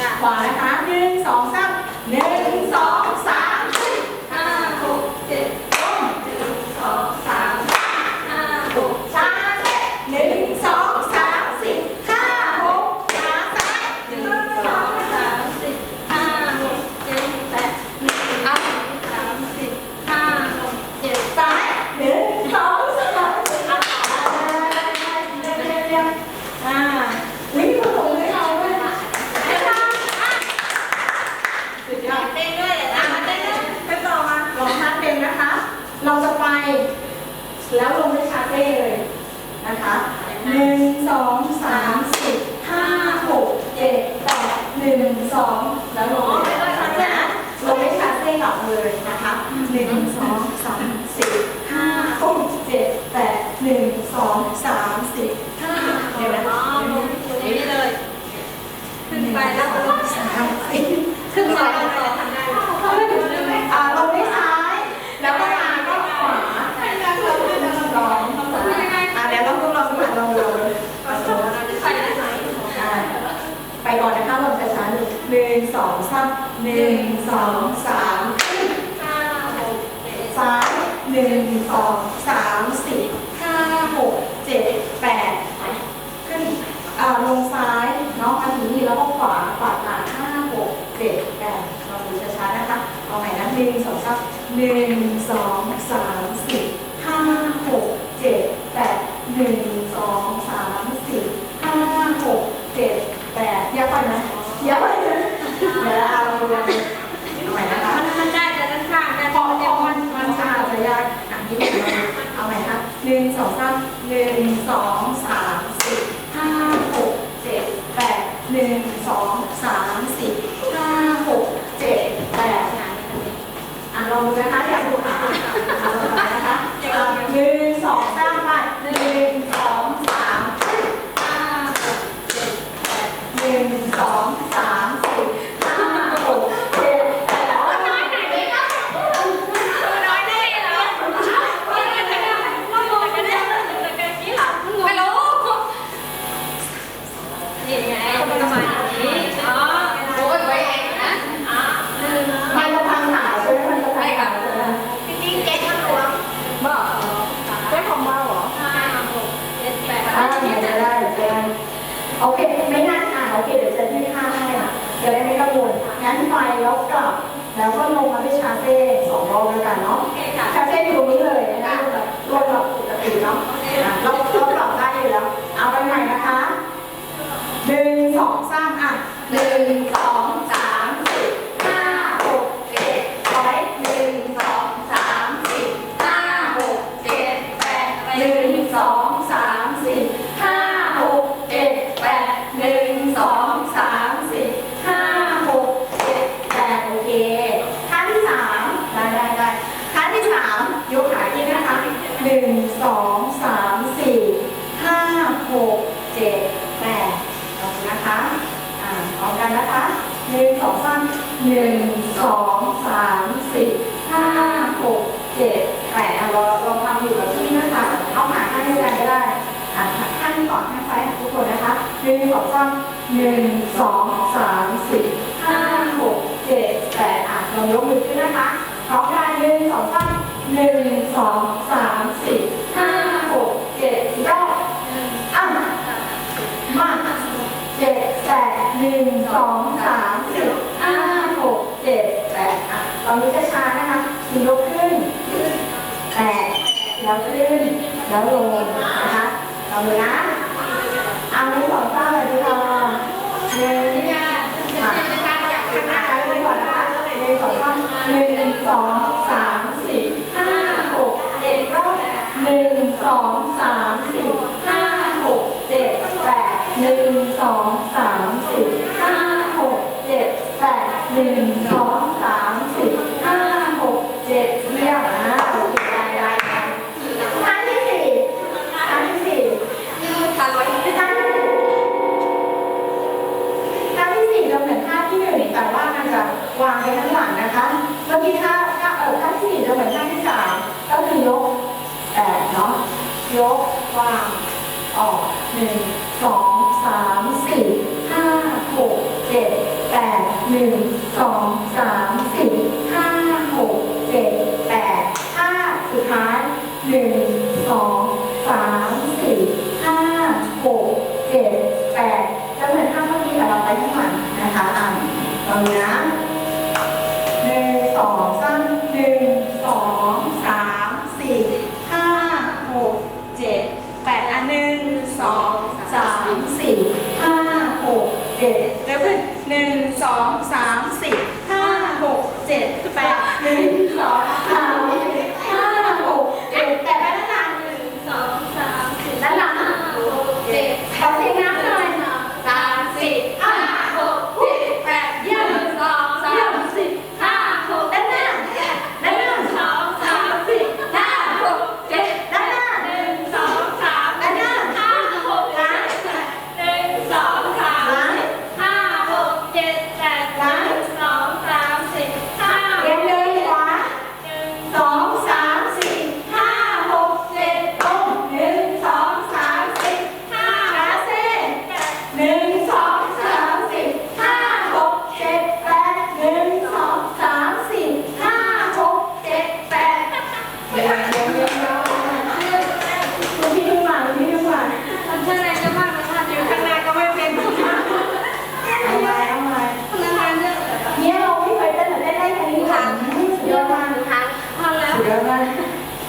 นะขวานะคะหนึ่งสองสาม แล้วลงด้วยชาเต้เลยนะคะหนึ่งสองสามสี่ห้าหกเจ็ดแปดหนึ่งสองแล้วลงด้วยชาเต้นะลงด้วยชาเต้กลับมาเลยนะคะหนึ่งสองสามสี่ห้าหกเจ็ดแปดหนึ่งสองสามสี่ห้าเดี๋ยวนะ อ๋อลงอย่างนี้เลย ขึ้นไปแล้วก็ลง สามสี่ ขึ้นไปแล้วก็ทำได้ อ่าลงด้วยซ้าย แล้วก็มาก็ขวาลองอ่าเดี๋ยวลองดูลองดูลองดู ไปได้ไหม อ่าไปก่อนนะคะลงช้าๆหนึ่งหนึ่งสองสาม หนึ่งสองสามห้าหกเจ็ดซ้ายหนึ่งสองสามสี่ห้าหกเจ็ดแปดขึ้นอ่าลงซ้ายเนาะมาถึงนี่แล้วก็ขวาขวาตาห้าหกเจ็ดแปดเราดูช้าๆนะคะ เอาใหม่นะหนึ่งสองสามหนึ่งสอง สองสามหนึ่งสองสามสี่ห้าหกเจ็ดแปดหนึ่งสองสามสี่ห้าหกเจ็ดแปดอะลองดูนะคะอยากดูค่ะเอาลองไปนะคะอะหนึ่งสองสามไปหนึ่งสองสามห้าหกเจ็ดแปดหนึ่งสองสามสี่ห้าหกเจ็ดแปด น้อยไหนดีนะน้อยได้เหรอมันจะได้มันลงจะได้แต่กันนี้หลังไม่รู้ นี่ไงประมาณนี้อ๋อโอ้ยไว้เองนะอ๋อมันจะพังหนาวใช่ไหมมันจะพังหนาวใช่ไหมจริงๆเจ็ดมันหลวมบ้าใช้ของบ้าเหรอห้าหกเจ็ดแปดอ่าเดี๋ยวจะได้เดี๋ยวจะได้โอเคไม่น่าอ่านโอเคเดี๋ยวจะที่ค่าให้อะจะได้ไม่กังวลงั้นไปแล้วกลับแล้วก็ลงมาที่ชาเซ่สองรอบด้วยกันเนาะโอเคค่ะชาเซ่อยู่ตรงนี้เลยนะคะรวมแบบปกติเนาะอะเรา สองสามอะหนึ่งสองสามสี่ห้าหกเจ็ดร้อยหนึ่งสองสามสี่ห้าหกเจ็ดแปดหนึ่งสองสามสี่ห้าหกเจ็ดแปดหนึ่งสองสามสี่ห้าหกเจ็ดแปดโอเคท่าที่สามได้ได้ได้ท่าที่สามยกขาขึ้นนะคะหนึ่งสองสามสี่ห้าหกเจ็ดแปด นะคะอ่าพร้อมกันนะคะหนึ่งสองสามหนึ่งสองสามสี่ห้าหกเจ็ดแปดอะเราเราทำอยู่กับที่นะคะเอาหาข้างเดียวกันก็ได้อ่าข้างนี้ก่อนข้างซ้ายทุกคนนะคะหนึ่งสองสามหนึ่งสองสามสี่ห้าหกเจ็ดแปดอะลองยกมือขึ้นนะคะพร้อมกันหนึ่งสองสามหนึ่งสอง สองสามสี่ห้าหกเจ็ดแปดอะตอนนี้จะช้านะคะยกขึ้นแปดแล้วขึ้น แล้วลงนะคะลองดูนะเอาหนึ่สองสามเลยดีค่ะหนึ่งค่ะข้างหน้าเลยก่อนนะคะหนึ่งสองสามหนึ่งสอง หนึ่งสองสามสี่ห้าหกเจ็ดแปดห้าสุดท้ายหนึ่งสองสามสี่ห้าหกเจ็ดแปดจำเหมือนท่าเมื่อกี้แต่เราไปข้างหลังนะคะอะตรงนี้นะหนึ่งสองสามหนึ่ง 2 3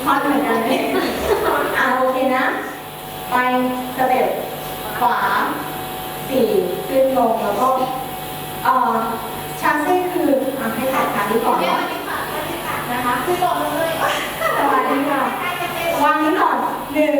มันเหมือนกันเลยอะโอเคนะ ไปสเต็ปขวาสี่ขึ้นลงแล้วก็เอ่อชาเซ่คืออะให้ตัดขานี้ก่อนเดี๋ยวก่อนวันนี้ค่ะวันนี้ค่ะนะคะคือบอกเลยสวัสดีค่ะวางนี้ก่อนหนึ่ง